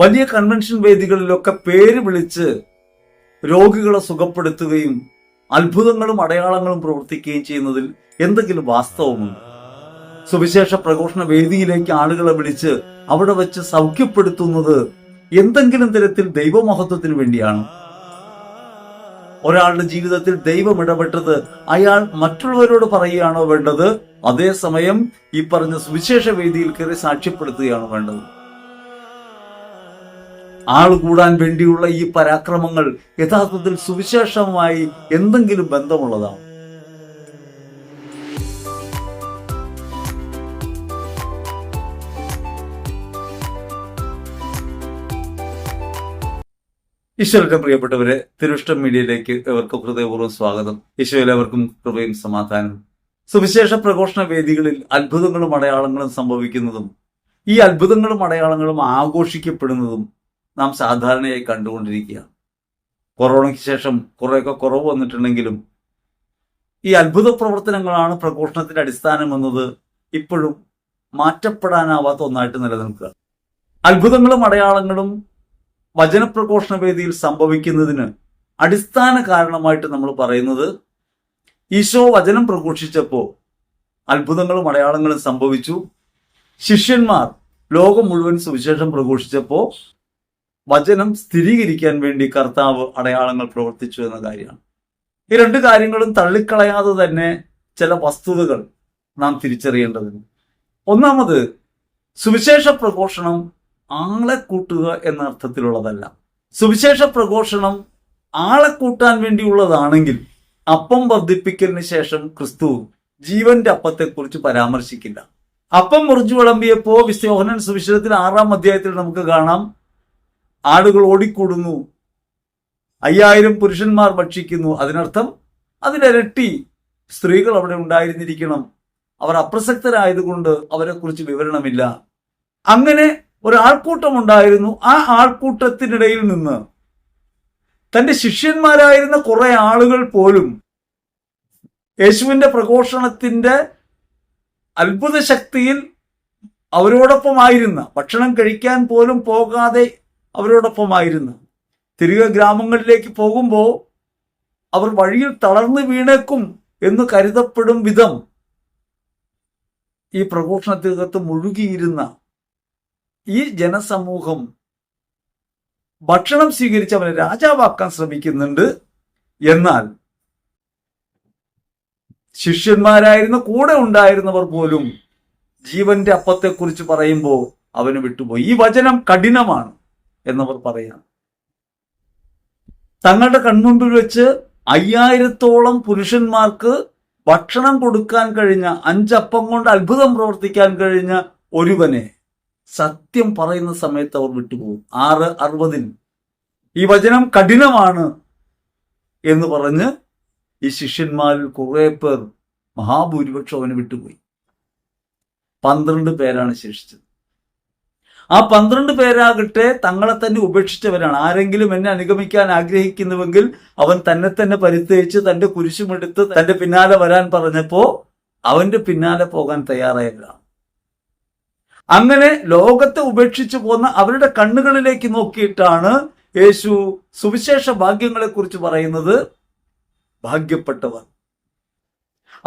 വലിയ കൺവെൻഷൻ വേദികളിലൊക്കെ പേര് വിളിച്ച് രോഗികളെ സുഖപ്പെടുത്തുകയും അത്ഭുതങ്ങളും അടയാളങ്ങളും പ്രവർത്തിക്കുകയും ചെയ്യുന്നതിൽ എന്തെങ്കിലും വാസ്തവമുണ്ട്? സുവിശേഷ പ്രഘോഷണ വേദിയിലേക്ക് ആളുകളെ വിളിച്ച് അവിടെ വെച്ച് സൗഖ്യപ്പെടുത്തുന്നത് എന്തെങ്കിലും തരത്തിൽ ദൈവമഹത്വത്തിന് വേണ്ടിയാണ്. ഒരാളുടെ ജീവിതത്തിൽ ദൈവം ഇടപെട്ടത് അയാൾ മറ്റുള്ളവരോട് പറയുകയാണോ വേണ്ടത്? അതേസമയം ഈ പറഞ്ഞ സുവിശേഷ വേദിയിൽ കയറി സാക്ഷ്യപ്പെടുത്തുകയാണോ വേണ്ടത്? ആൾ കൂടാൻ വേണ്ടിയുള്ള ഈ പരാക്രമങ്ങൾ യഥാർത്ഥത്തിൽ സുവിശേഷമായി എന്തെങ്കിലും ബന്ധമുള്ളതാണ്? ഈശ്വരന്റെ പ്രിയപ്പെട്ടവരെ തിരുഷ്ടം മീഡിയയിലേക്ക് എവർക്കും ഹൃദയപൂർവം സ്വാഗതം. ഈശോ എല്ലാവർക്കും കൃപയും സമാധാനം സുവിശേഷ പ്രഘോഷണ വേദികളിൽ അത്ഭുതങ്ങളും അടയാളങ്ങളും സംഭവിക്കുന്നതും ഈ അത്ഭുതങ്ങളും അടയാളങ്ങളും ആഘോഷിക്കപ്പെടുന്നതും നാം സാധാരണയായി കണ്ടുകൊണ്ടിരിക്കുകയാണ്. കൊറോണയ്ക്ക് ശേഷം കുറേയൊക്കെ കുറവ് വന്നിട്ടുണ്ടെങ്കിലും ഈ അത്ഭുത പ്രവർത്തനങ്ങളാണ് പ്രഘോഷണത്തിന്റെ അടിസ്ഥാനം എന്നത് ഇപ്പോഴും മാറ്റപ്പെടാനാവാത്ത ഒന്നായിട്ട് നിലനിൽക്കുക. അത്ഭുതങ്ങളും അടയാളങ്ങളും വചനപ്രഘോഷണ വേദിയിൽ സംഭവിക്കുന്നതിന് അടിസ്ഥാന കാരണമായിട്ട് നമ്മൾ പറയുന്നത് ഈശോ വചനം പ്രഘോഷിച്ചപ്പോൾ അത്ഭുതങ്ങളും അടയാളങ്ങളും സംഭവിച്ചു. ശിഷ്യന്മാർ ലോകം മുഴുവൻ സുവിശേഷം പ്രഘോഷിച്ചപ്പോൾ വചനം സ്ഥിരീകരിക്കാൻ വേണ്ടി കർത്താവ് അടയാളങ്ങൾ പ്രവർത്തിച്ചു എന്ന കാര്യമാണ്. ഈ രണ്ട് കാര്യങ്ങളും തള്ളിക്കളയാതെ തന്നെ ചില വസ്തുതകൾ നാം തിരിച്ചറിയേണ്ടതുണ്ട്. ഒന്നാമത് സുവിശേഷ പ്രഘോഷണം ആളെ കൂട്ടുക എന്ന അർത്ഥത്തിലുള്ളതല്ല. സുവിശേഷ പ്രഘോഷണം ആളെ കൂട്ടാൻ വേണ്ടിയുള്ളതാണെങ്കിൽ അപ്പം വർദ്ധിപ്പിക്കലിന് ശേഷം ക്രിസ്തു ജീവന്റെ അപ്പത്തെക്കുറിച്ച് പരാമർശിക്കില്ല. അപ്പം മുറിച്ചു വിളമ്പിയപ്പോ വിശ്വഹനൻ സുവിശേഷത്തിൽ ആറാം അധ്യായത്തിൽ നമുക്ക് കാണാം. ആളുകൾ ഓടിക്കൂടുന്നു. അയ്യായിരം പുരുഷന്മാർ ഭക്ഷിക്കുന്നു. അതിനർത്ഥം അതിനിരട്ടി സ്ത്രീകൾ അവിടെ ഉണ്ടായിരുന്നിരിക്കണം. അവർ അപ്രസക്തരായതുകൊണ്ട് അവരെക്കുറിച്ച് വിവരണമില്ല. അങ്ങനെ ഒരാൾക്കൂട്ടം ഉണ്ടായിരുന്നു. ആ ആൾക്കൂട്ടത്തിനിടയിൽ നിന്ന് തന്റെ ശിഷ്യന്മാരായിരുന്ന കുറെ ആളുകൾ പോലും യേശുവിന്റെ പ്രഘോഷണത്തിന്റെ അത്ഭുത ശക്തിയിൽ അവരോടൊപ്പമായിരുന്ന ഭക്ഷണം കഴിക്കാൻ പോലും പോകാതെ അവരോടൊപ്പമായിരുന്ന. തിരികെ ഗ്രാമങ്ങളിലേക്ക് പോകുമ്പോൾ അവർ വഴിയിൽ തളർന്നു വീണേക്കും എന്ന് കരുതപ്പെടും വിധം ഈ പ്രഘോഷണത്തിനകത്ത് മുഴുകിയിരുന്ന ഈ ജനസമൂഹം ഭക്ഷണം സ്വീകരിച്ച് അവനെ രാജാവാക്കാൻ ശ്രമിക്കുന്നുണ്ട്. എന്നാൽ ശിഷ്യന്മാരായിരുന്ന കൂടെ ഉണ്ടായിരുന്നവർ പോലും ജീവന്റെ അപ്പത്തെക്കുറിച്ച് പറയുമ്പോൾ അവന് വിട്ടുപോയി. ഈ വചനം കഠിനമാണ്. എന്നവർ പറയാം. തങ്ങളുടെ കൺമുമ്പിൽ വെച്ച് അയ്യായിരത്തോളം പുരുഷന്മാർക്ക് ഭക്ഷണം കൊടുക്കാൻ കഴിഞ്ഞ അഞ്ചപ്പം കൊണ്ട് അത്ഭുതം പ്രവർത്തിക്കാൻ കഴിഞ്ഞ ഒരുവനെ സത്യം പറയുന്ന സമയത്ത് അവർ വിട്ടുപോകും. ആറ് അറുപതിന് ഈ വചനം കഠിനമാണ് എന്ന് പറഞ്ഞ് ഈ ശിഷ്യന്മാരിൽ കുറെ പേർ മഹാഭൂരിപക്ഷം അവന് വിട്ടുപോയി. പന്ത്രണ്ട് പേരാണ് ശേഷിച്ചത്. ആ പന്ത്രണ്ട് പേരാകട്ടെ തങ്ങളെ തന്നെ ഉപേക്ഷിച്ചവരാണ്. ആരെങ്കിലും എന്നെ അനുഗമിക്കാൻ ആഗ്രഹിക്കുന്നുവെങ്കിൽ അവൻ തന്നെ തന്നെ പരിത്തേച്ച് തന്റെ കുരിശുമെടുത്ത് തന്റെ പിന്നാലെ വരാൻ പറഞ്ഞപ്പോ അവന്റെ പിന്നാലെ പോകാൻ തയ്യാറായില്ല. അങ്ങനെ ലോകത്തെ ഉപേക്ഷിച്ചു പോന്ന അവരുടെ കണ്ണുകളിലേക്ക് നോക്കിയിട്ടാണ് യേശു സുവിശേഷ ഭാഗ്യങ്ങളെ കുറിച്ച് പറയുന്നത്. ഭാഗ്യപ്പെട്ടവർ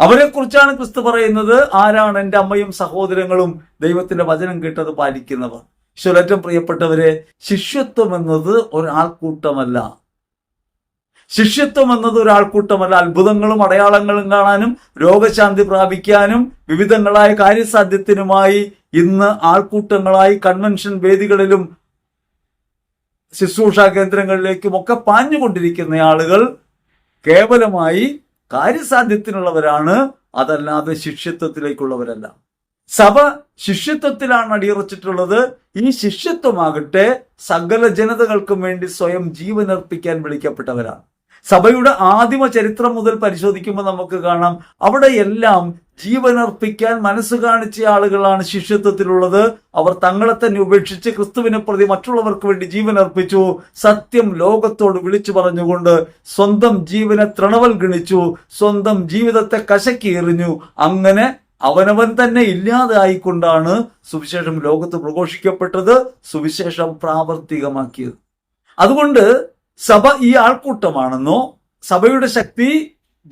അവരെ കുറിച്ചാണ് ക്രിസ്തു പറയുന്നത്. ആരാണ് എന്റെ അമ്മയും സഹോദരങ്ങളും ദൈവത്തിന്റെ വചനം കേട്ടത് പാലിക്കുന്നവർ? ഈശ്വരറ്റം പ്രിയപ്പെട്ടവരെ ശിഷ്യത്വം എന്നത് ഒരാൾക്കൂട്ടമല്ല. ശിഷ്യത്വം എന്നത് ഒരാൾക്കൂട്ടമല്ല. അത്ഭുതങ്ങളും അടയാളങ്ങളും കാണാനും രോഗശാന്തി പ്രാപിക്കാനും വിവിധങ്ങളായ കാര്യസാധ്യത്തിനുമായി ഇന്ന് ആൾക്കൂട്ടങ്ങളായി കൺവെൻഷൻ വേദികളിലും ശുശ്രൂഷ കേന്ദ്രങ്ങളിലേക്കും ഒക്കെ പാഞ്ഞുകൊണ്ടിരിക്കുന്ന ആളുകൾ കേവലമായി കാര്യസാധ്യത്തിനുള്ളവരാണ് അതല്ലാതെ ശിഷ്യത്വത്തിലേക്കുള്ളവരല്ല. സഭ ശിഷ്യത്വത്തിലാണ് അടിയുറച്ചിട്ടുള്ളത്. ഈ ശിഷ്യത്വമാകട്ടെ സകല ജനതകൾക്കും വേണ്ടി സ്വയം ജീവനർപ്പിക്കാൻ വിളിക്കപ്പെട്ടവരാണ്. സഭയുടെ ആദിമ ചരിത്രം മുതൽ പരിശോധിക്കുമ്പോൾ നമുക്ക് കാണാം അവിടെയെല്ലാം ജീവനർപ്പിക്കാൻ മനസ്സ് കാണിച്ച ആളുകളാണ് ശിഷ്യത്വത്തിലുള്ളത്. അവർ തങ്ങളെ തന്നെ ഉപേക്ഷിച്ച് ക്രിസ്തുവിനെ പ്രതി മറ്റുള്ളവർക്ക് വേണ്ടി ജീവനർപ്പിച്ചു. സത്യം ലോകത്തോട് വിളിച്ചു പറഞ്ഞുകൊണ്ട് സ്വന്തം ജീവനെ തൃണവൽ ഗണിച്ചു. സ്വന്തം ജീവിതത്തെ കശക്കി എറിഞ്ഞു. അങ്ങനെ അവനവൻ തന്നെ ഇല്ലാതായിക്കൊണ്ടാണ് സുവിശേഷം ലോകത്ത് പ്രഘോഷിക്കപ്പെട്ടത് സുവിശേഷം പ്രാവർത്തികമാക്കിയത്. അതുകൊണ്ട് സഭ ഈ ആൾക്കൂട്ടമാണെന്നോ സഭയുടെ ശക്തി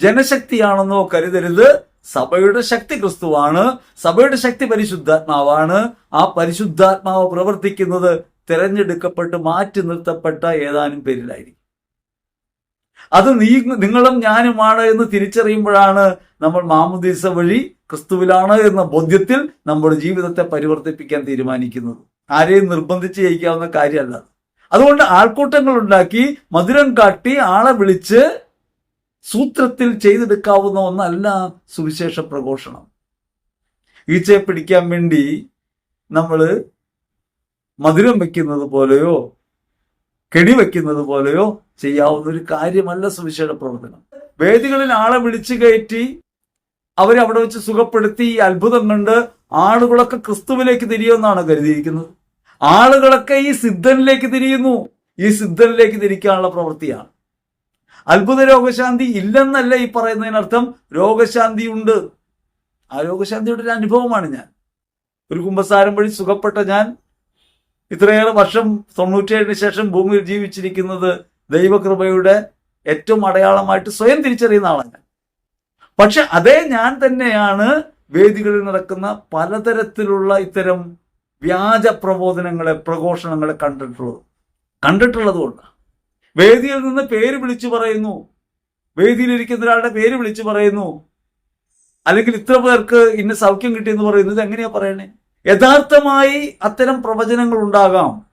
ജനശക്തിയാണെന്നോ കരുതരുത്. സഭയുടെ ശക്തി ക്രിസ്തുവാണ്. സഭയുടെ ശക്തി പരിശുദ്ധാത്മാവാണ്. ആ പരിശുദ്ധാത്മാവ് പ്രവർത്തിക്കുന്നത് തിരഞ്ഞെടുക്കപ്പെട്ട് മാറ്റി നിർത്തപ്പെട്ട ഏതാനും പേരിലായിരിക്കും. അത് നീ നിങ്ങളും ഞാനുമാണ് എന്ന് തിരിച്ചറിയുമ്പോഴാണ് നമ്മൾ മാമുദീസ വഴി ക്രിസ്തുവിലാണ് എന്ന ബോധ്യത്തിൽ നമ്മുടെ ജീവിതത്തെ പരിവർത്തിപ്പിക്കാൻ തീരുമാനിക്കുന്നത്. ആരെയും നിർബന്ധിച്ച് ജയിക്കാവുന്ന കാര്യമല്ല അതുകൊണ്ട് ആൾക്കൂട്ടങ്ങൾ ഉണ്ടാക്കി മധുരം കാട്ടി ആളെ വിളിച്ച് സൂത്രത്തിൽ ചെയ്തെടുക്കാവുന്ന ഒന്നല്ല സുവിശേഷ പ്രഘോഷണം. ഈച്ചയെ പിടിക്കാൻ വേണ്ടി നമ്മൾ മധുരം വെക്കുന്നത് പോലെയോ കെടി വെക്കുന്നത് പോലെയോ ചെയ്യാവുന്ന ഒരു കാര്യമല്ല സുവിശേഷ പ്രവർത്തനം. വേദികളിൽ ആളെ വിളിച്ചു കയറ്റി അവരെ അവിടെ വെച്ച് സുഖപ്പെടുത്തി അത്ഭുതം കണ്ട് ആളുകളൊക്കെ ക്രിസ്തുവിലേക്ക് തിരിയുമെന്നാണ് കരുതിയിരിക്കുന്നത്. ആളുകളൊക്കെ ഈ സിദ്ധനിലേക്ക് തിരിയുന്നു. ഈ സിദ്ധനിലേക്ക് തിരിക്കാനുള്ള പ്രവൃത്തിയാണ്. അത്ഭുത രോഗശാന്തി ഇല്ലെന്നല്ല ഈ പറയുന്നതിനർത്ഥം രോഗശാന്തി ഉണ്ട് ആ രോഗശാന്തിയുടെ ഒരു അനുഭവമാണ് ഞാൻ. ഒരു കുമ്പസാരം വഴി സുഖപ്പെട്ട ഞാൻ ഇത്രയേറെ വർഷം തൊണ്ണൂറ്റിയേഴിന് ശേഷം ഭൂമിയിൽ ജീവിച്ചിരിക്കുന്നത് ദൈവകൃപയുടെ ഏറ്റവും അടയാളമായിട്ട് സ്വയം തിരിച്ചറിയുന്ന ആളാണ് ഞാൻ. പക്ഷെ അതേ ഞാൻ തന്നെയാണ് വേദികളിൽ നടക്കുന്ന പലതരത്തിലുള്ള ഇത്തരം വ്യാജ പ്രബോധനങ്ങളെ പ്രഘോഷണങ്ങളെ കണ്ടിട്ടുള്ളത്. കണ്ടിട്ടുള്ളത് കൊണ്ട് വേദിയിൽ നിന്ന് പേര് വിളിച്ചു പറയുന്നു. വേദിയിലിരിക്കുന്ന ഒരാളുടെ പേര് വിളിച്ചു പറയുന്നു. അല്ലെങ്കിൽ ഇത്ര പേർക്ക് ഇന്ന സൗഖ്യം കിട്ടിയെന്ന് പറയുന്നത് എങ്ങനെയാ പറയണേ? യഥാർത്ഥമായി അത്തരം പ്രവചനങ്ങൾ ഉണ്ടാകാം.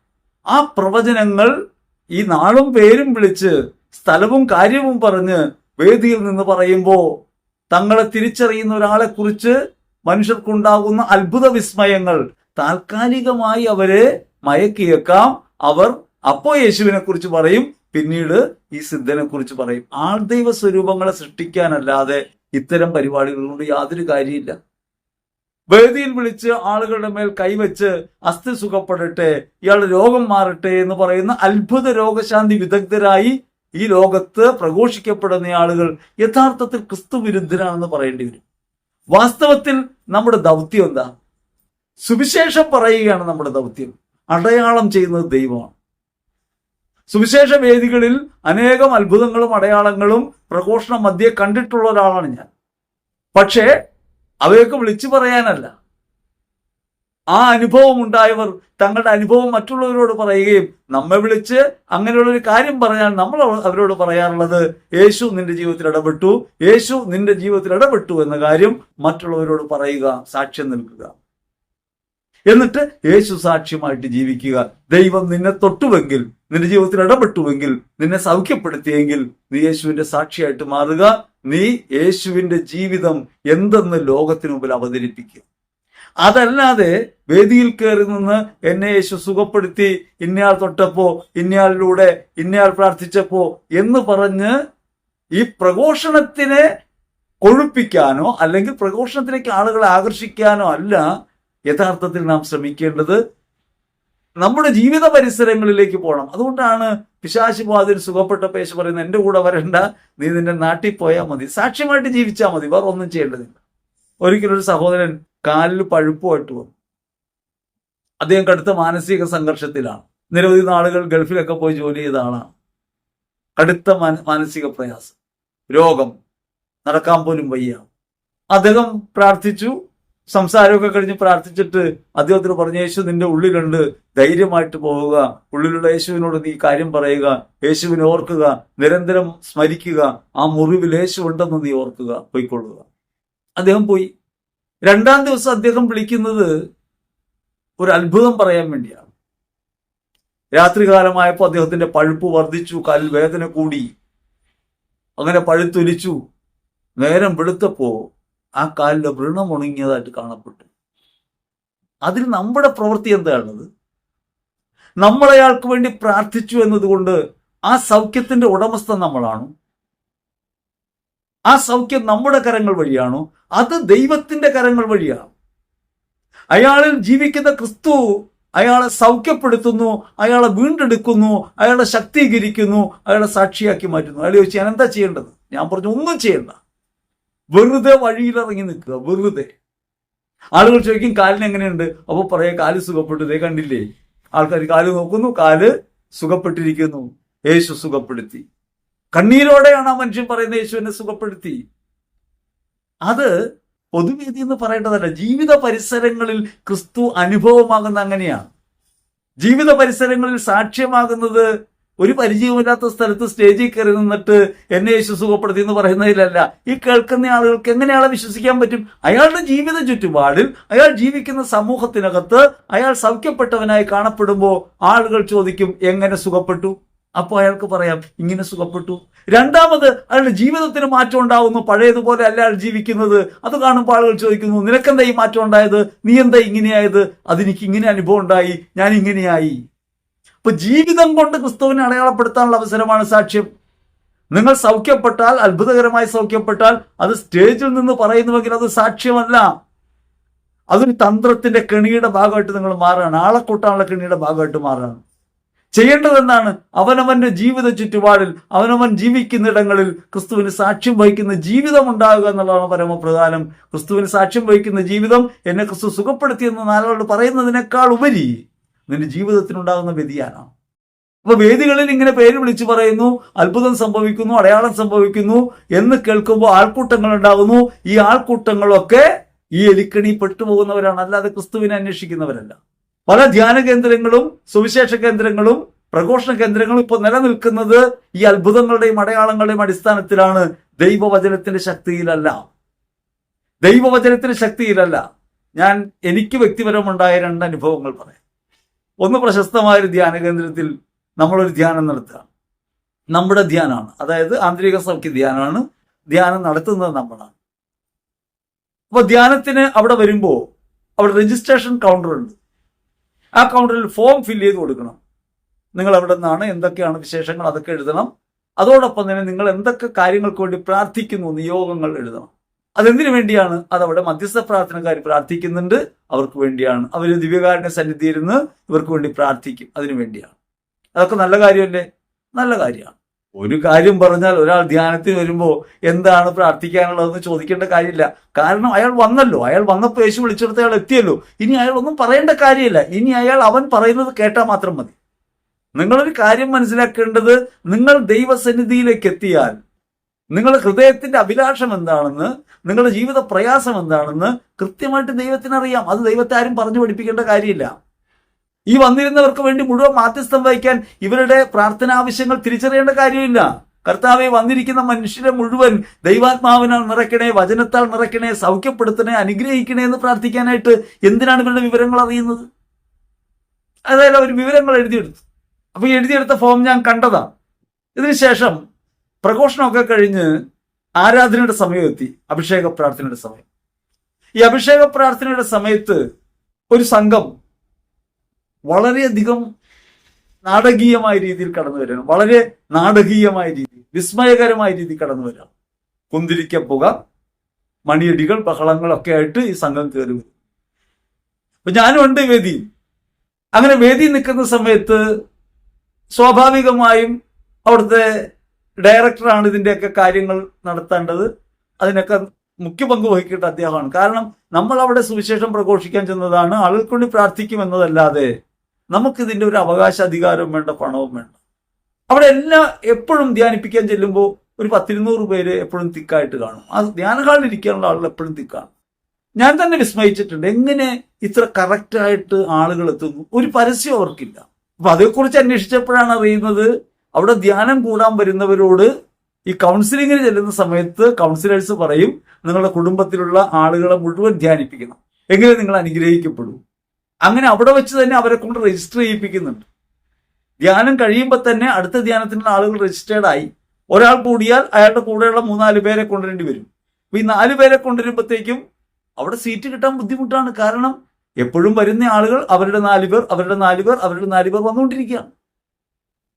ആ പ്രവചനങ്ങൾ ഈ നാളും പേരും വിളിച്ച് സ്ഥലവും കാര്യവും പറഞ്ഞ് വേദിയിൽ നിന്ന് പറയുമ്പോൾ തങ്ങളെ തിരിച്ചറിയുന്ന ഒരാളെ കുറിച്ച് മനുഷ്യർക്കുണ്ടാകുന്ന അത്ഭുത വിസ്മയങ്ങൾ താൽക്കാലികമായി അവരെ മയക്കിയേക്കാം. അവർ അപ്പോ യേശുവിനെ കുറിച്ച് പറയും. പിന്നീട് ഈ സിദ്ധനെ കുറിച്ച് പറയും. ആൾദൈവ സ്വരൂപങ്ങളെ സൃഷ്ടിക്കാനല്ലാതെ ഇത്തരം പരിപാടികൾ കൊണ്ട് യാതൊരു കാര്യമില്ല. വേദിയിൽ വിളിച്ച് ആളുകളുടെ മേൽ കൈവച്ച് അസ്ഥി സുഖപ്പെടട്ടെ ഇയാളുടെ രോഗം മാറട്ടെ എന്ന് പറയുന്ന അത്ഭുത രോഗശാന്തി വിദഗ്ധരായി ഈ ലോകത്ത് പ്രഘോഷിക്കപ്പെടുന്ന ആളുകൾ യഥാർത്ഥത്തിൽ ക്രിസ്തു വിരുദ്ധരാണെന്ന് പറയേണ്ടി വരും. വാസ്തവത്തിൽ നമ്മുടെ ദൗത്യം എന്താ? സുവിശേഷം പറയുകയാണ് നമ്മുടെ ദൗത്യം. അടയാളം ചെയ്യുന്നത് ദൈവമാണ്. സുവിശേഷ വേദികളിൽ അനേകം അത്ഭുതങ്ങളും അടയാളങ്ങളും പ്രഘോഷണ മധ്യേ കണ്ടിട്ടുള്ള ഒരാളാണ് ഞാൻ. പക്ഷേ അവയൊക്കെ വിളിച്ചു പറയാനല്ല. ആ അനുഭവം ഉണ്ടായവർ തങ്ങളുടെ അനുഭവം മറ്റുള്ളവരോട് പറയുകയും നമ്മെ വിളിച്ച് അങ്ങനെയുള്ള ഒരു കാര്യം പറഞ്ഞാൽ നമ്മൾ അവരോട് പറയാറുള്ളത് യേശു നിന്റെ ജീവിതത്തിൽ ഇടപെട്ടു യേശു നിന്റെ ജീവിതത്തിൽ ഇടപെട്ടു എന്ന കാര്യം മറ്റുള്ളവരോട് പറയുക സാക്ഷ്യം നിൽക്കുക എന്നിട്ട് യേശു സാക്ഷ്യമായിട്ട് ജീവിക്കുക. ദൈവം നിന്നെ തൊട്ടുവെങ്കിൽ നിന്റെ ജീവിതത്തിൽ ഇടപെട്ടുവെങ്കിൽ നിന്നെ സൗഖ്യപ്പെടുത്തിയെങ്കിൽ നീ യേശുവിന്റെ സാക്ഷിയായിട്ട് മാറുക. നീ യേശുവിന്റെ ജീവിതം എന്തെന്ന് ലോകത്തിന് മുമ്പിൽ അവതരിപ്പിക്കുക. അതല്ലാതെ വേദിയിൽ കയറി നിന്ന് എന്നെ യേശു സുഖപ്പെടുത്തി ഇന്നയാൾ തൊട്ടപ്പോ ഇന്നയാളിലൂടെ ഇന്നയാൾ പ്രാർത്ഥിച്ചപ്പോ എന്ന് പറഞ്ഞ് ഈ പ്രഘോഷണത്തിനെ കൊഴുപ്പിക്കാനോ അല്ലെങ്കിൽ പ്രഘോഷണത്തിലേക്ക് ആളുകളെ ആകർഷിക്കാനോ അല്ല യഥാർത്ഥത്തിൽ നാം ശ്രമിക്കേണ്ടത്. നമ്മുടെ ജീവിത പരിസരങ്ങളിലേക്ക് പോകണം അതുകൊണ്ടാണ് പിശാശി ബാധിൽ സുഖപ്പെട്ട പേശ പറയുന്നത് എന്റെ കൂടെ വരണ്ട. നീ നിന്റെ നാട്ടിൽ പോയാൽ മതി. സാക്ഷ്യമായിട്ട് ജീവിച്ചാൽ മതി. വേറെ ഒന്നും ചെയ്യേണ്ടതില്ല. ഒരിക്കലും ഒരു സഹോദരൻ കാലിൽ പഴുപ്പുമായിട്ട് വന്നു. അദ്ദേഹം കടുത്ത മാനസിക സംഘർഷത്തിലാണ്. നിരവധി നാളുകൾ ഗൾഫിലൊക്കെ പോയി ജോലി ചെയ്ത ആളാണ്. കടുത്ത മാനസിക പ്രയാസം. രോഗം. നടക്കാൻ പോലും വയ്യ. അദ്ദേഹം പ്രാർത്ഥിച്ചു. സംസാരമൊക്കെ കഴിഞ്ഞ് പ്രാർത്ഥിച്ചിട്ട് അദ്ദേഹത്തിന് പറഞ്ഞു യേശു നിന്റെ ഉള്ളിലുണ്ട്. ധൈര്യമായിട്ട് പോവുക. ഉള്ളിലുള്ള യേശുവിനോട് നീ കാര്യം പറയുക. യേശുവിനെ ഓർക്കുക. നിരന്തരം സ്മരിക്കുക. ആ മുറിവിൽ യേശു ഉണ്ടെന്ന് നീ ഓർക്കുക. പോയിക്കൊള്ളുക. അദ്ദേഹം പോയി. രണ്ടാം ദിവസം അദ്ദേഹം വിളിക്കുന്നത് ഒരു അത്ഭുതം പറയാൻ വേണ്ടിയാണ്. രാത്രികാലമായപ്പോൾ അദ്ദേഹത്തിന്റെ പഴുപ്പ് വർദ്ധിച്ചു കാലിൽ വേദന കൂടി. അങ്ങനെ പഴുത്തൊലിച്ചു. നേരം വെളുത്തപ്പോ ആ കാലിലെ വൃണം ഉണങ്ങിയതായിട്ട് കാണപ്പെട്ടു. അതിൽ നമ്മുടെ പ്രവൃത്തി എന്താണത്? നമ്മളയാൾക്ക് വേണ്ടി പ്രാർത്ഥിച്ചു എന്നതുകൊണ്ട് ആ സൗഖ്യത്തിന്റെ ഉടമസ്ഥൻ നമ്മളാണോ? ആ സൗഖ്യം നമ്മുടെ കരങ്ങൾ വഴിയാണോ? അത് ദൈവത്തിന്റെ കരങ്ങൾ വഴിയാണ്? അയാളിൽ ജീവിക്കുന്ന ക്രിസ്തു അയാളെ സൗഖ്യപ്പെടുത്തുന്നു അയാളെ വീണ്ടെടുക്കുന്നു അയാളെ ശക്തീകരിക്കുന്നു അയാളെ സാക്ഷിയാക്കി മാറ്റുന്നു. അയാൾ ചോദിച്ചു ഞാൻ എന്താ ചെയ്യേണ്ടത്? ഞാൻ പറഞ്ഞു ഒന്നും ചെയ്യണ്ട. വെറുതെ വഴിയിലിറങ്ങി നിൽക്കുക വെറുതെ. ആളുകൾ ചോദിക്കും കാലിന് എങ്ങനെയുണ്ട്? അപ്പോൾ പറയാ കാൽ സുഖപ്പെട്ടു. ഇതേ കണ്ടില്ലേ? ആൾക്കാർ കാൽ നോക്കുന്നു കാൽ സുഖപ്പെട്ടിരിക്കുന്നു. യേശു സുഖപ്പെടുത്തി. കണ്ണീരോടെയാണ് ആ മനുഷ്യൻ പറയുന്നത് യേശുവിനെ സുഖപ്പെടുത്തി. അത് പൊതുവേദി എന്ന് പറയേണ്ടതല്ല. ജീവിത പരിസരങ്ങളിൽ ക്രിസ്തു അനുഭവമാകുന്ന അങ്ങനെയാണ്. ജീവിത പരിസരങ്ങളിൽ സാക്ഷ്യമാകുന്നത് ഒരു പരിചയമില്ലാത്ത സ്ഥലത്ത് സ്റ്റേജിൽ കയറി നിന്നിട്ട് എന്നെ യേശു സുഖപ്പെടുത്തി എന്ന് പറയുന്നതിലല്ല. ഈ കേൾക്കുന്ന ആളുകൾക്ക് എങ്ങനെയാളെ വിശ്വസിക്കാൻ പറ്റും? അയാളുടെ ജീവിത ചുറ്റുപാടിൽ അയാൾ ജീവിക്കുന്ന സമൂഹത്തിനകത്ത് അയാൾ സൗഖ്യപ്പെട്ടവനായി കാണപ്പെടുമ്പോൾ ആളുകൾ ചോദിക്കും എങ്ങനെ സുഖപ്പെട്ടു? അപ്പോൾ അയാൾക്ക് പറയാം ഇങ്ങനെ സുഖപ്പെട്ടു. രണ്ടാമത് അയാളുടെ ജീവിതത്തിന് മാറ്റം ഉണ്ടാവുന്നു. പഴയതുപോലെ അല്ല അയാൾ ജീവിക്കുന്നത്. അത് കാണുമ്പോൾ ആളുകൾ ചോദിക്കുന്നു നിനക്കെന്താ ഈ മാറ്റം ഉണ്ടായത്? നീ എന്താ ഇങ്ങനെയായത്? അതെനിക്ക് ഇങ്ങനെ അനുഭവം ഉണ്ടായി. ഞാൻ ഇങ്ങനെയായി. അപ്പൊ ജീവിതം കൊണ്ട് ക്രിസ്തുവിനെ അടയാളപ്പെടുത്താനുള്ള അവസരമാണ് സാക്ഷ്യം. നിങ്ങൾ സൗഖ്യപ്പെട്ടാൽ അത്ഭുതകരമായി സൗഖ്യപ്പെട്ടാൽ അത് സ്റ്റേജിൽ നിന്ന് പറയുന്നുവെങ്കിൽ അത് സാക്ഷ്യമല്ല. അതൊരു തന്ത്രത്തിന്റെ കെണിയുടെ ഭാഗമായിട്ട് നിങ്ങൾ മാറുകയാണ്. ആളെ കൂട്ടാനുള്ള കെണിയുടെ ഭാഗമായിട്ട് മാറുകയാണ്. ചെയ്യേണ്ടത് എന്താണ് അവനവന്റെ ജീവിത ചുറ്റുപാടിൽ അവനവൻ ജീവിക്കുന്നിടങ്ങളിൽ ക്രിസ്തുവിന് സാക്ഷ്യം വഹിക്കുന്ന ജീവിതം ഉണ്ടാകുക എന്നുള്ളതാണ് പരമപ്രധാനം. ക്രിസ്തുവിന് സാക്ഷ്യം വഹിക്കുന്ന ജീവിതം എന്നെ ക്രിസ്തു സുഖപ്പെടുത്തിയെന്ന് നാലോട് പറയുന്നതിനേക്കാൾ ഉപരി നിന്റെ ജീവിതത്തിനുണ്ടാകുന്ന വ്യതിയാനം. അപ്പൊ വേദികളിൽ ഇങ്ങനെ പേര് വിളിച്ചു പറയുന്നു അത്ഭുതം സംഭവിക്കുന്നു അടയാളം സംഭവിക്കുന്നു എന്ന് കേൾക്കുമ്പോൾ ആൾക്കൂട്ടങ്ങൾ ഉണ്ടാകുന്നു. ഈ ആൾക്കൂട്ടങ്ങളൊക്കെ ഈ എലിക്കണി പെട്ടുപോകുന്നവരാണ് അല്ലാതെ ക്രിസ്തുവിനെ അന്വേഷിക്കുന്നവരല്ല. പല ധ്യാന കേന്ദ്രങ്ങളും സുവിശേഷ കേന്ദ്രങ്ങളും പ്രഘോഷണ കേന്ദ്രങ്ങളും ഇപ്പോൾ നിലനിൽക്കുന്നത് ഈ അത്ഭുതങ്ങളുടെയും അടയാളങ്ങളുടെയും അടിസ്ഥാനത്തിലാണ് ദൈവവചനത്തിന്റെ ശക്തിയിലല്ല. ദൈവവചനത്തിന്റെ ശക്തിയിലല്ല. ഞാൻ എനിക്ക് വ്യക്തിപരമുണ്ടായ രണ്ട് അനുഭവങ്ങൾ പറയാം. ഒന്ന് പ്രശസ്തമായ ഒരു ധ്യാന കേന്ദ്രത്തിൽ നമ്മളൊരു ധ്യാനം നടത്തുക. നമ്മുടെ ധ്യാനമാണ് അതായത് ആന്തരിക സൗഖ്യ ധ്യാനമാണ് ധ്യാനം നടത്തുന്നത് നമ്മളാണ്. അപ്പൊ ധ്യാനത്തിന് അവിടെ വരുമ്പോൾ അവിടെ രജിസ്ട്രേഷൻ കൗണ്ടർ ഉണ്ട്. ആ കൗണ്ടറിൽ ഫോം ഫില്ല് ചെയ്ത് കൊടുക്കണം. നിങ്ങൾ എവിടെ നിന്നാണ് എന്തൊക്കെയാണ് വിശേഷങ്ങൾ അതൊക്കെ എഴുതണം. അതോടൊപ്പം തന്നെ നിങ്ങൾ എന്തൊക്കെ കാര്യങ്ങൾക്ക് വേണ്ടി പ്രാർത്ഥിക്കുന്നു നിയോഗങ്ങൾ എഴുതണം. അതെന്തിനു വേണ്ടിയാണ്? അതവിടെ മധ്യസ്ഥ പ്രാർത്ഥനക്കാർ പ്രാർത്ഥിക്കുന്നുണ്ട്. അവർക്ക് വേണ്ടിയാണ്. അവർ ദിവ്യകാരുണ്യ സന്നിധിയിരുന്ന് ഇവർക്ക് വേണ്ടി പ്രാർത്ഥിക്കും. അതിനു വേണ്ടിയാണ്. അതൊക്കെ നല്ല കാര്യമല്ലേ? നല്ല കാര്യമാണ്. ഒരു കാര്യം പറഞ്ഞാൽ ഒരാൾ ധ്യാനത്തിന് വരുമ്പോൾ എന്താണ് പ്രാർത്ഥിക്കാനുള്ളതെന്ന് ചോദിക്കേണ്ട കാര്യമില്ല. കാരണം അയാൾ വന്നല്ലോ. അയാൾ വന്നപ്പോൾ യേശു വിളിച്ചെടുത്ത് അയാൾ എത്തിയല്ലോ. ഇനി അയാൾ ഒന്നും പറയേണ്ട കാര്യമില്ല. ഇനി അയാൾ അവൻ പറയുന്നത് കേട്ടാൽ മാത്രം മതി. നിങ്ങളൊരു കാര്യം മനസ്സിലാക്കേണ്ടത് നിങ്ങൾ ദൈവസന്നിധിയിലേക്ക് എത്തിയാൽ നിങ്ങളുടെ ഹൃദയത്തിന്റെ അഭിലാഷം എന്താണെന്ന് നിങ്ങളുടെ ജീവിത പ്രയാസം എന്താണെന്ന് കൃത്യമായിട്ട് ദൈവത്തിനറിയാം. അത് ദൈവത്തെ ആരും പറഞ്ഞു പഠിപ്പിക്കേണ്ട കാര്യമില്ല. ഈ വന്നിരുന്നവർക്ക് വേണ്ടി മുഴുവൻ മാധ്യസ്ഥം വഹിക്കാൻ ഇവരുടെ പ്രാർത്ഥനാവശ്യങ്ങൾ തിരിച്ചറിയേണ്ട കാര്യമില്ല. കർത്താവെ വന്നിരിക്കുന്ന മനുഷ്യരെ മുഴുവൻ ദൈവാത്മാവിനാൽ നിറയ്ക്കണേ വചനത്താൽ നിറയ്ക്കണേ സൗഖ്യപ്പെടുത്തണേ അനുഗ്രഹിക്കണേ എന്ന് പ്രാർത്ഥിക്കാനായിട്ട് എന്തിനാണ് ഇവരുടെ വിവരങ്ങൾ അറിയുന്നത്? അതായത് അവർ വിവരങ്ങൾ എഴുതിയെടുത്തു. അപ്പൊ എഴുതിയെടുത്ത ഫോം ഞാൻ കണ്ടതാണ് ഇതിനുശേഷം പ്രഘോഷണമൊക്കെ കഴിഞ്ഞ് ആരാധനയുടെ സമയം എത്തി അഭിഷേക പ്രാർത്ഥനയുടെ സമയം. ഈ അഭിഷേക പ്രാർത്ഥനയുടെ സമയത്ത് ഒരു സംഘം വളരെയധികം നാടകീയമായ രീതിയിൽ കടന്നു വരികയാണ് വളരെ നാടകീയമായ രീതി വിസ്മയകരമായ രീതി കടന്നു വരാം കുന്തിരിക്ക പുക മണിയടികൾ ബഹളങ്ങളൊക്കെ ആയിട്ട് ഈ സംഘം കയറി വരും. അപ്പൊ ഞാനും ഉണ്ട് വേദി അങ്ങനെ വേദി നിൽക്കുന്ന സമയത്ത് സ്വാഭാവികമായും അവിടുത്തെ ഡയറക്ടറാണ് ഇതിന്റെയൊക്കെ കാര്യങ്ങൾ നടത്തേണ്ടത്. അതിനൊക്കെ മുഖ്യ പങ്ക് വഹിക്കേണ്ട അദ്ദേഹമാണ് കാരണം നമ്മൾ അവിടെ സുവിശേഷം പ്രഘോഷിക്കാൻ ചെന്നതാണ് ആളുകൾക്ക് പ്രാർത്ഥിക്കുമെന്നതല്ലാതെ നമുക്കിതിന്റെ ഒരു അവകാശ അധികാരവും വേണ്ട പണവും വേണ്ട. അവിടെ എല്ലാം എപ്പോഴും ധ്യാനിപ്പിക്കാൻ ചെല്ലുമ്പോൾ ഒരു പത്തിരുന്നൂറ് പേര് എപ്പോഴും തിക്കായിട്ട് കാണും. ആ ധ്യാനഹാളിൽ ഇരിക്കാനുള്ള ആളുകൾ എപ്പോഴും തിക്കാണ്. ഞാൻ തന്നെ വിസ്മയിച്ചിട്ടുണ്ട് എങ്ങനെ ഇത്ര കറക്റ്റായിട്ട് ആളുകൾ എത്തുന്നു? ഒരു പരസ്യം അവർക്കില്ല. അപ്പൊ അതേക്കുറിച്ച് അന്വേഷിച്ചപ്പോഴാണ് അറിയുന്നത് അവിടെ ധ്യാനം കൂടാൻ വരുന്നവരോട് ഈ കൗൺസിലിങ്ങിന് ചെല്ലുന്ന സമയത്ത് കൗൺസിലേഴ്സ് പറയും നിങ്ങളുടെ കുടുംബത്തിലുള്ള ആളുകളെ മുഴുവൻ ധ്യാനിപ്പിക്കണം എങ്കിലും നിങ്ങൾ അനുഗ്രഹിക്കപ്പെടൂ. അങ്ങനെ അവിടെ വെച്ച് തന്നെ അവരെ കൊണ്ട് രജിസ്റ്റർ ചെയ്യിപ്പിക്കുന്നുണ്ട്. ധ്യാനം കഴിയുമ്പോൾ തന്നെ അടുത്ത ധ്യാനത്തിനുള്ള ആളുകൾ രജിസ്റ്റേർഡ് ആയി. ഒരാൾ കൂടിയാൽ അയാളുടെ കൂടെയുള്ള മൂന്നാൽ പേരെ കൊണ്ടുവരേണ്ടി വരും. അപ്പൊ ഈ നാല് പേരെ കൊണ്ടുവരുമ്പോഴത്തേക്കും അവിടെ സീറ്റ് കിട്ടാൻ ബുദ്ധിമുട്ടാണ്. കാരണം എപ്പോഴും വരുന്ന ആളുകൾ അവരുടെ നാല് പേർ അവരുടെ നാല് പേർ അവരുടെ നാല് പേർ വന്നുകൊണ്ടിരിക്കുകയാണ്.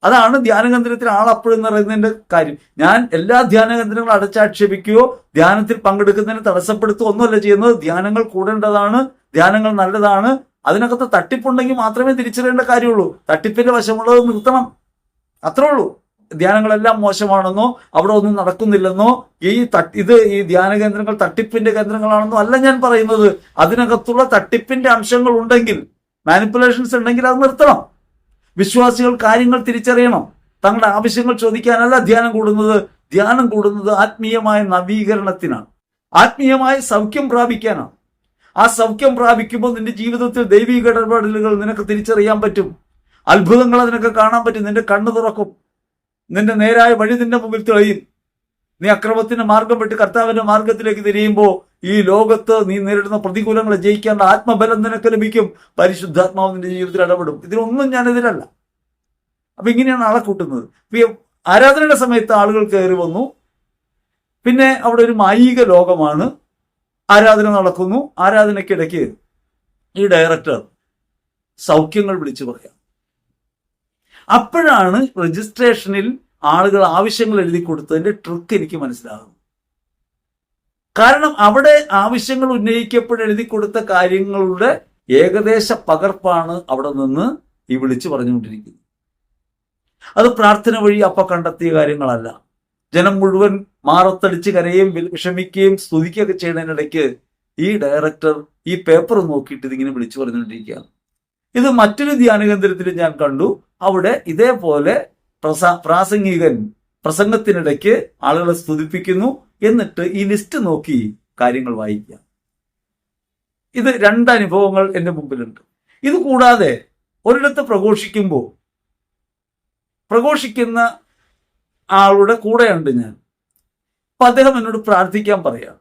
അതാണ് ധ്യാനകേന്ദ്രത്തിൽ ആളപ്പോഴെന്ന് പറയുന്നതിന്റെ കാര്യം. ഞാൻ എല്ലാ ധ്യാനകേന്ദ്രങ്ങളും അടച്ചാക്ഷേപിക്കുകയോ ധ്യാനത്തിൽ പങ്കെടുക്കുന്നതിന് തടസ്സപ്പെടുത്തുകയോ ഒന്നുമല്ല ചെയ്യുന്നത്. ധ്യാനങ്ങൾ കൂടേണ്ടതാണ് ധ്യാനങ്ങൾ നല്ലതാണ്. അതിനകത്ത് തട്ടിപ്പുണ്ടെങ്കിൽ മാത്രമേ തിരിച്ചറിയേണ്ട കാര്യമുള്ളൂ. തട്ടിപ്പിന്റെ വശമുള്ളത് നിർത്തണം. അത്രേ ഉള്ളൂ. ധ്യാനങ്ങളെല്ലാം മോശമാണെന്നോ അവിടെ ഒന്നും നടക്കുന്നില്ലെന്നോ ഈ ഇത് ഈ ധ്യാന കേന്ദ്രങ്ങൾ തട്ടിപ്പിന്റെ കേന്ദ്രങ്ങളാണെന്നോ അല്ല ഞാൻ പറയുന്നത്. അതിനകത്തുള്ള തട്ടിപ്പിന്റെ അംശങ്ങൾ ഉണ്ടെങ്കിൽ മാനിപ്പുലേഷൻസ് ഉണ്ടെങ്കിൽ അത് നിർത്തണം. വിശ്വാസികൾ കാര്യങ്ങൾ തിരിച്ചറിയണം. തങ്ങളുടെ ആവശ്യങ്ങൾ ചോദിക്കാനല്ല ധ്യാനം കൂടുന്നത്. ധ്യാനം കൂടുന്നത് ആത്മീയമായ നവീകരണത്തിനാണ്. ആത്മീയമായ സൗഖ്യം പ്രാപിക്കാനാണ്. ആ സൗഖ്യം പ്രാപിക്കുമ്പോൾ നിന്റെ ജീവിതത്തിൽ ദൈവിക ഇടപെടലുകൾ നിനക്ക് തിരിച്ചറിയാൻ പറ്റും. അത്ഭുതങ്ങൾ നിനക്ക് കാണാൻ പറ്റും. നിന്റെ കണ്ണു തുറക്കും. നിന്റെ നേരായ വഴി നിന്റെ മുമ്പിൽ തെളിയും. നീ അക്രമത്തിന്റെ മാർഗം വിട്ട് കർത്താവിന്റെ മാർഗത്തിലേക്ക് തിരിയുമ്പോൾ ഈ ലോകത്ത് നീ നേരിടുന്ന പ്രതികൂലങ്ങളെ ജയിക്കേണ്ട ആത്മബലം നിനക്ക് ലഭിക്കും. പരിശുദ്ധാത്മാവ് നിന്റെ ജീവിതത്തിൽ ഇടപെടും. ഇതിനൊന്നും ഞാൻ എതിരല്ല. അപ്പൊ ഇങ്ങനെയാണ് ആളെ കൂട്ടുന്നത്. ആരാധനയുടെ സമയത്ത് ആളുകൾ കയറി വന്നു. പിന്നെ അവിടെ ഒരു മായിക ലോകമാണ്. ആരാധന നടക്കുന്നു. ആരാധനയ്ക്കിടയ്ക്ക് ഈ ഡയറക്ടർ സൗഖ്യങ്ങൾ വിളിച്ചു പറയാം. അപ്പോഴാണ് രജിസ്ട്രേഷനിൽ ആളുകൾ ആവശ്യങ്ങൾ എഴുതി കൊടുത്തതിന്റെ ട്രിക്ക് എനിക്ക് മനസ്സിലാകും കാരണം അവിടെ ആവശ്യങ്ങൾ ഉന്നയിക്കപ്പെട്ട് എഴുതി കൊടുത്ത കാര്യങ്ങളുടെ ഏകദേശ പകർപ്പാണ് അവിടെ നിന്ന് ഈ വിളിച്ചു പറഞ്ഞുകൊണ്ടിരിക്കുന്നത്. അത് പ്രാർത്ഥന വഴി അപ്പ കണ്ടെത്തിയ കാര്യങ്ങളല്ല. ജനം മുഴുവൻ മാറത്തടിച്ച് കരയുകയും വി- വിഷമിക്കുകയും സ്തുതിക്കുകയൊക്കെ ചെയ്യുന്നതിനിടയ്ക്ക് ഈ ഡയറക്ടർ ഈ പേപ്പർ നോക്കിയിട്ട് ഇതിങ്ങനെ വിളിച്ചു പറഞ്ഞുകൊണ്ടിരിക്കുകയാണ്. ഇത് മറ്റൊരു ധ്യാന കേന്ദ്രത്തിൽ ഞാൻ കണ്ടു. അവിടെ ഇതേപോലെ പ്രസ പ്രാസംഗികൻ പ്രസംഗത്തിനിടയ്ക്ക് ആളുകളെ സ്തുതിപ്പിക്കുന്നു. എന്നിട്ട് ഈ ലിസ്റ്റ് നോക്കി കാര്യങ്ങൾ വായിക്കുക. ഇത് രണ്ട് അനുഭവങ്ങൾ എന്റെ മുമ്പിലുണ്ട്. ഇത് കൂടാതെ ഒരിടത്ത് പ്രഘോഷിക്കുമ്പോൾ പ്രഘോഷിക്കുന്ന ആളുടെ കൂടെയുണ്ട് ഞാൻ. അപ്പം അദ്ദേഹം എന്നോട് പ്രാർത്ഥിക്കാൻ പറയാം.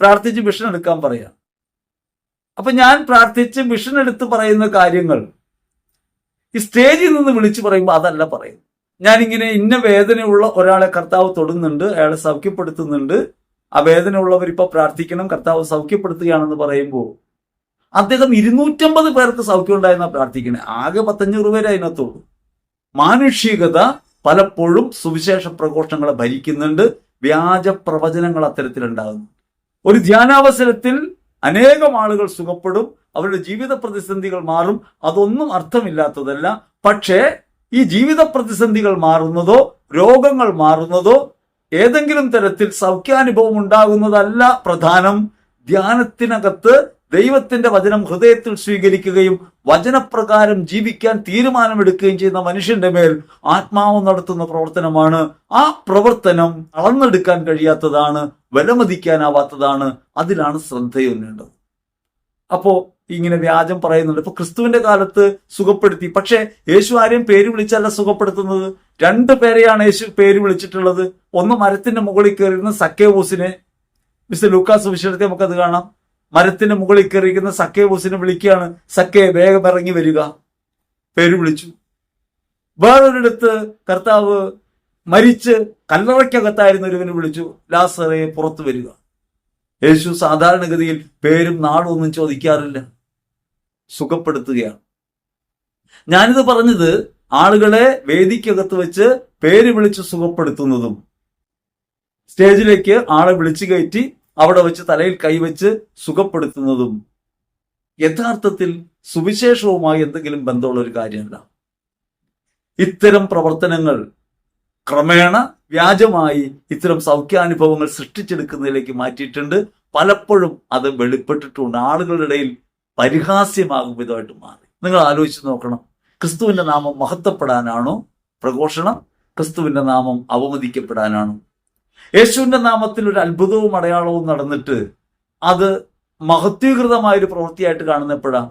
പ്രാർത്ഥിച്ച് മിഷൻ എടുക്കാൻ പറയാം. അപ്പം ഞാൻ പ്രാർത്ഥിച്ച് മിഷൻ എടുത്ത് പറയുന്ന കാര്യങ്ങൾ ഈ സ്റ്റേജിൽ നിന്ന് വിളിച്ചു പറയുമ്പോൾ അതല്ല പറയുന്നത്. ഞാനിങ്ങനെ ഇന്ന വേദനയുള്ള ഒരാളെ കർത്താവ് തൊടുന്നുണ്ട് അയാളെ സൗഖ്യപ്പെടുത്തുന്നുണ്ട് ആ വേദന ഉള്ളവർ ഇപ്പൊ പ്രാർത്ഥിക്കണം കർത്താവ് സൗഖ്യപ്പെടുത്തുകയാണെന്ന് പറയുമ്പോൾ അദ്ദേഹം ഇരുന്നൂറ്റമ്പത് പേർക്ക് സൗഖ്യം ഉണ്ടായെന്ന പ്രാർത്ഥിക്കണേ. ആകെ പത്തഞ്ഞൂറ് പേരെ അതിനകത്തുള്ളൂ. മാനുഷികത പലപ്പോഴും സുവിശേഷ പ്രഘോഷങ്ങളെ ഭരിക്കുന്നുണ്ട് വ്യാജ പ്രവചനങ്ങൾ അത്തരത്തിലുണ്ടാകുന്നു. ഒരു ധ്യാനാവസരത്തിൽ അനേകം ആളുകൾ സുഖപ്പെടും അവരുടെ ജീവിത പ്രതിസന്ധികൾ മാറും അതൊന്നും അർത്ഥമില്ലാത്തതല്ല. പക്ഷേ ഈ ജീവിത പ്രതിസന്ധികൾ മാറുന്നതോ രോഗങ്ങൾ മാറുന്നതോ ഏതെങ്കിലും തരത്തിൽ സൗഖ്യാനുഭവം ഉണ്ടാകുന്നതല്ല പ്രധാനം. ധ്യാനത്തിനകത്ത് ദൈവത്തിന്റെ വചനം ഹൃദയത്തിൽ സ്വീകരിക്കുകയും വചനപ്രകാരം ജീവിക്കാൻ തീരുമാനമെടുക്കുകയും ചെയ്യുന്ന മനുഷ്യന്റെ മേൽ ആത്മാവ് നടത്തുന്ന പ്രവർത്തനമാണ്. ആ പ്രവർത്തനം അളന്നെടുക്കാൻ കഴിയാത്തതാണ് വിലമതിക്കാനാവാത്തതാണ്. അതിലാണ് ശ്രദ്ധയൊന്നേണ്ടത് അപ്പോ ഇങ്ങനെ വ്യാജം പറയുന്നുണ്ട്. ഇപ്പൊ ക്രിസ്തുവിന്റെ കാലത്ത് സുഖപ്പെടുത്തി. പക്ഷേ യേശു ആരെയും പേര് വിളിച്ചല്ല സുഖപ്പെടുത്തുന്നത്? രണ്ട് പേരെയാണ് യേശു പേര് വിളിച്ചിട്ടുള്ളത്. ഒന്ന് മരത്തിന്റെ മുകളിൽ കയറിയിരുന്ന സക്കേബൂസിനെ മിസ്റ്റർ ലൂക്കാസ് വിഷയത്തെ അത് കാണാം. മരത്തിന്റെ മുകളിൽ കയറിയിരിക്കുന്ന സക്കേബൂസിനെ വിളിക്കുകയാണ്. സക്കേ വേഗം ഇറങ്ങി വരിക. പേര് വിളിച്ചു. വേറൊരിടത്ത് കർത്താവ് മരിച്ച് കല്ലറയ്ക്കകത്തായിരുന്ന ഒരുവനെ വിളിച്ചു. ലാസറെ പുറത്തു വരിക. യേശു സാധാരണഗതിയിൽ പേരും നാളും ഒന്നും ചോദിക്കാറില്ല. സുഖപ്പെടുത്തുകയാണ്. ഞാനിത് പറഞ്ഞത് ആളുകളെ വേദിക്കകത്ത് വെച്ച് പേര് വിളിച്ച് സുഖപ്പെടുത്തുന്നതും സ്റ്റേജിലേക്ക് ആളെ വിളിച്ചു കയറ്റി അവിടെ വെച്ച് തലയിൽ കൈവച്ച് സുഖപ്പെടുത്തുന്നതും യഥാർത്ഥത്തിൽ സുവിശേഷവുമായി എന്തെങ്കിലും ബന്ധമുള്ള ഒരു കാര്യമല്ല. ഇത്തരം പ്രവർത്തനങ്ങൾ ക്രമേണ വ്യാജമായി ഇത്തരം സൗഖ്യാനുഭവങ്ങൾ സൃഷ്ടിച്ചെടുക്കുന്നതിലേക്ക് മാറ്റിയിട്ടുണ്ട്. പലപ്പോഴും അത് വെളിപ്പെട്ടിട്ടുണ്ട്. ആളുകളുടെ ഇടയിൽ പരിഹാസ്യമാകും വിധമായിട്ട് മാറി. നിങ്ങൾ ആലോചിച്ച് നോക്കണം. ക്രിസ്തുവിന്റെ നാമം മഹത്വപ്പെടാനാണോ പ്രഘോഷണം? ക്രിസ്തുവിന്റെ നാമം അവമതിക്കപ്പെടാനാണോ? യേശുവിന്റെ നാമത്തിൽ ഒരു അത്ഭുതവും അടയാളവും നടന്നിട്ട് അത് മഹത്വീകൃതമായ ഒരു പ്രവൃത്തിയായിട്ട് കാണുന്നപ്പോഴാണ്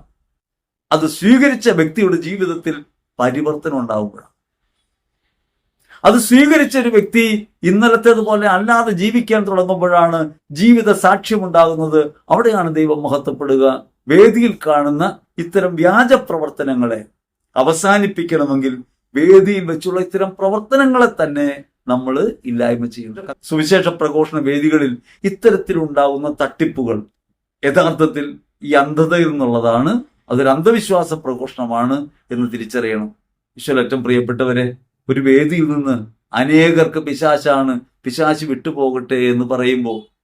അത് സ്വീകരിച്ച വ്യക്തിയുടെ ജീവിതത്തിൽ പരിവർത്തനം ഉണ്ടാവുമ്പോഴാണ് അത് സ്വീകരിച്ച ഒരു വ്യക്തി ഇന്നലത്തേതുപോലെ അല്ലാതെ ജീവിക്കാൻ തുടങ്ങുമ്പോഴാണ് ജീവിത സാക്ഷ്യമുണ്ടാകുന്നത്. അവിടെയാണ് ദൈവം മഹത്വപ്പെടുക. വേദിയിൽ കാണുന്ന ഇത്തരം വ്യാജ പ്രവർത്തനങ്ങളെ അവസാനിപ്പിക്കണമെങ്കിൽ വേദിയിൽ വെച്ചുള്ള ഇത്തരം പ്രവർത്തനങ്ങളെ തന്നെ നമ്മൾ ഇല്ലായ്മ ചെയ്യുന്നു സുവിശേഷ പ്രഘോഷണ വേദികളിൽ ഇത്തരത്തിലുണ്ടാകുന്ന തട്ടിപ്പുകൾ യഥാർത്ഥത്തിൽ ഈ അന്ധതയിൽ നിന്നുള്ളതാണ്. അതൊരു അന്ധവിശ്വാസ പ്രഘോഷണമാണ് എന്ന് തിരിച്ചറിയണം. ഈശ്വരറ്റം പ്രിയപ്പെട്ടവരെ ഒരു വേദിയിൽ നിന്ന് അനേകർക്ക് പിശാശാണ് പിശാശ് വിട്ടുപോകട്ടെ എന്ന് പറയുമ്പോൾ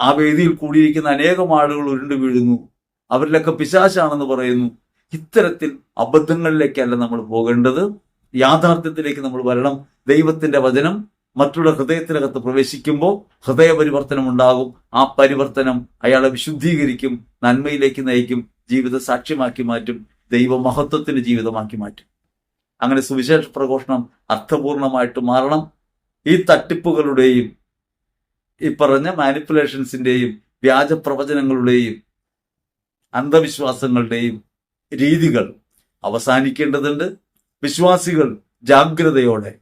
ആ വേദിയിൽ കൂടിയിരിക്കുന്ന അനേകം ആളുകൾ ഉരുണ്ടു വീഴുന്നു. അവരിലൊക്കെ പിശാശാണെന്ന് പറയുന്നു. ഇത്തരത്തിൽ അബദ്ധങ്ങളിലേക്കല്ല നമ്മൾ പോകേണ്ടത്. യാഥാർത്ഥ്യത്തിലേക്ക് നമ്മൾ വരണം. ദൈവത്തിന്റെ വചനം മറ്റുള്ള ഹൃദയത്തിനകത്ത് പ്രവേശിക്കുമ്പോൾ ഹൃദയ പരിവർത്തനം ഉണ്ടാകും. ആ പരിവർത്തനം അയാളെ വിശുദ്ധീകരിക്കും നന്മയിലേക്ക് നയിക്കും ജീവിത സാക്ഷ്യമാക്കി മാറ്റും ദൈവമഹത്വത്തിന് ജീവിതമാക്കി മാറ്റും. അങ്ങനെ സുവിശേഷ പ്രഘോഷണം അർത്ഥപൂർണമായിട്ട് മാറണം. ഈ തട്ടിപ്പുകളുടെയും ഈ പറഞ്ഞ മാനിപ്പുലേഷൻസിന്റെയും വ്യാജ പ്രവചനങ്ങളുടെയും അന്ധവിശ്വാസങ്ങളുടെയും രീതികൾ അവസാനിക്കേണ്ടതുണ്ട്. വിശ്വാസികൾ ജാഗ്രതയോടെ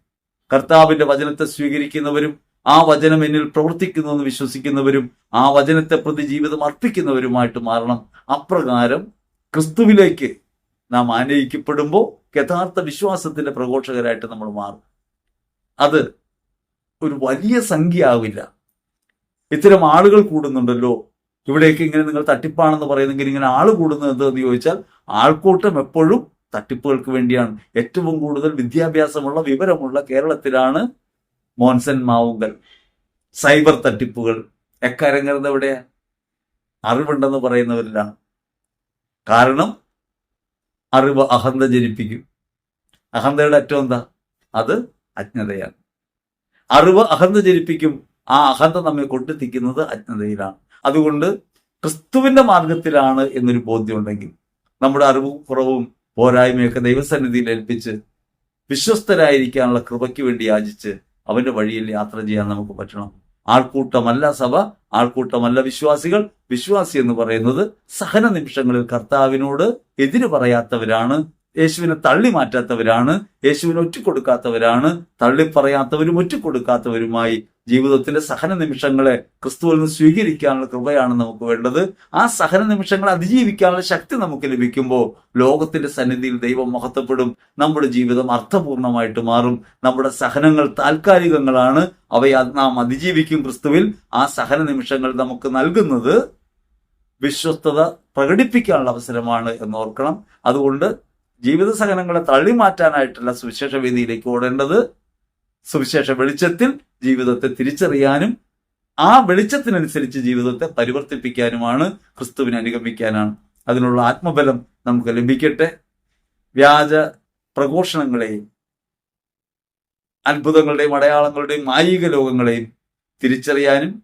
കർത്താവിന്റെ വചനത്തെ സ്വീകരിക്കുന്നവരും ആ വചനം എന്നിൽ പ്രവർത്തിക്കുന്നുവെന്ന് വിശ്വസിക്കുന്നവരും ആ വചനത്തെ പ്രതി ജീവിതം അർപ്പിക്കുന്നവരുമായിട്ട് മാറണം. അപ്രകാരം ക്രിസ്തുവിലേക്ക് നാം ആനയിക്കപ്പെടുമ്പോൾ യഥാർത്ഥ വിശ്വാസത്തിന്റെ പ്രഘോഷകരായിട്ട് നമ്മൾ മാറും. അത് ഒരു വലിയ സംഖ്യ ആവില്ല ഇത്തരം ആളുകൾ കൂടുന്നുണ്ടല്ലോ. ഇവിടേക്ക് ഇങ്ങനെ നിങ്ങൾ തട്ടിപ്പാണെന്ന് പറയുന്നെങ്കിൽ ഇങ്ങനെ ആൾ കൂടുന്നത് എന്തെന്ന് ചോദിച്ചാൽ ആൾക്കൂട്ടം എപ്പോഴും തട്ടിപ്പുകൾക്ക് വേണ്ടിയാണ്. ഏറ്റവും കൂടുതൽ വിദ്യാഭ്യാസമുള്ള വിവരമുള്ള കേരളത്തിലാണ് മോൻസൻ മാവുങ്കൽ. സൈബർ തട്ടിപ്പുകൾ. എക്കരങ്ങരുന്നത് എവിടെയാ? അറിവുണ്ടെന്ന് പറയുന്നവരിലാണ്. കാരണം അറിവ് അഹന്ത ജനിപ്പിക്കും. അഹന്തയുടെ അറ്റം എന്താ? അത് അജ്ഞതയാണ്. അറിവ് അഹന്ത ജനിപ്പിക്കും. ആ അഹന്ത നമ്മെ കൊണ്ടെത്തിക്കുന്നത് അജ്ഞതയിലാണ്. അതുകൊണ്ട് ക്രിസ്തുവിന്റെ മാർഗത്തിലാണ് എന്നൊരു ബോധ്യം ഉണ്ടെങ്കിൽ നമ്മുടെ അറിവും കുറവും പോരായ്മയൊക്കെ ദൈവസന്നിധിയിൽ ഏൽപ്പിച്ച് വിശ്വസ്തരായിരിക്കാനുള്ള കൃപയ്ക്ക് വേണ്ടി യാചിച്ച് അവന്റെ വഴിയിൽ യാത്ര ചെയ്യാൻ നമുക്ക് പറ്റണം. ആൾക്കൂട്ടമല്ല സഭ ആൾക്കൂട്ടമല്ല വിശ്വാസികൾ. വിശ്വാസി എന്ന് പറയുന്നത് സഹന നിമിഷങ്ങളിൽ കർത്താവിനോട് എതിര് പറയാത്തവരാണ്. യേശുവിനെ തള്ളി മാറ്റാത്തവരാണ്. യേശുവിനെ ഒറ്റിക്കൊടുക്കാത്തവരാണ്. തള്ളിപ്പറയാത്തവരും ഒറ്റക്കൊടുക്കാത്തവരുമായി ജീവിതത്തിലെ സഹന നിമിഷങ്ങളെ ക്രിസ്തുവിൽ നിന്ന് സ്വീകരിക്കാനുള്ള കൃപയാണ് നമുക്ക് വേണ്ടത്. ആ സഹന നിമിഷങ്ങളെ അതിജീവിക്കാനുള്ള ശക്തി നമുക്ക് ലഭിക്കുമ്പോൾ ലോകത്തിന്റെ സന്നിധിയിൽ ദൈവം മഹത്വപ്പെടും. നമ്മുടെ ജീവിതം അർത്ഥപൂർണമായിട്ട് മാറും. നമ്മുടെ സഹനങ്ങൾ താൽക്കാലികങ്ങളാണ്. അവയെ നാം അതിജീവിക്കും ക്രിസ്തുവിൽ. ആ സഹന നിമിഷങ്ങൾ നമുക്ക് നൽകുന്നത് വിശ്വസ്തത പ്രകടിപ്പിക്കാനുള്ള അവസരമാണ് എന്ന് ഓർക്കണം. അതുകൊണ്ട് ജീവിത സഹനങ്ങളെ തള്ളി മാറ്റാനായിട്ടുള്ള സുവിശേഷ വേദിയിലേക്ക് ഓടേണ്ടത് സുവിശേഷ വെളിച്ചത്തിൽ ജീവിതത്തെ തിരിച്ചറിയാനും ആ വെളിച്ചത്തിനനുസരിച്ച് ജീവിതത്തെ പരിവർത്തിപ്പിക്കാനുമാണ് ക്രിസ്തുവിനെ അനുഗമിക്കാനാണ്. അതിനുള്ള ആത്മബലം നമുക്ക് ലഭിക്കട്ടെ. വ്യാജ പ്രഘോഷണങ്ങളെയും അത്ഭുതങ്ങളുടെയും അടയാളങ്ങളുടെയും മായിക ലോകങ്ങളെയും തിരിച്ചറിയാനും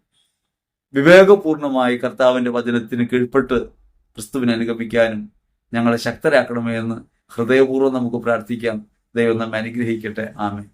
വിവേകപൂർണമായി കർത്താവിന്റെ വചനത്തിന് കീഴ്പ്പെട്ട് ക്രിസ്തുവിനെ അനുഗമിക്കാനും ഞങ്ങളെ ശക്തരാക്കണമേ എന്ന് ഹൃദയപൂർവം നമുക്ക് പ്രാർത്ഥിക്കാം. ദൈവം നമ്മെ അനുഗ്രഹിക്കട്ടെ. ആമേ